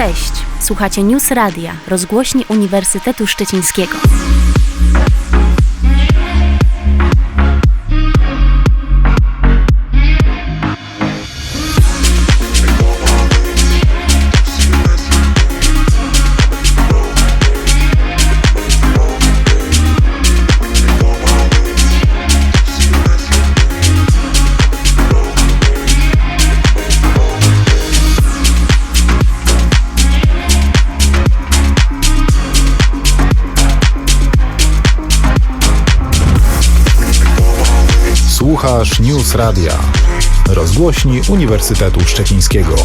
Cześć, słuchacie News Radia, rozgłośni Uniwersytetu Szczecińskiego. Słuchasz News Radia, rozgłośni Uniwersytetu Szczecińskiego.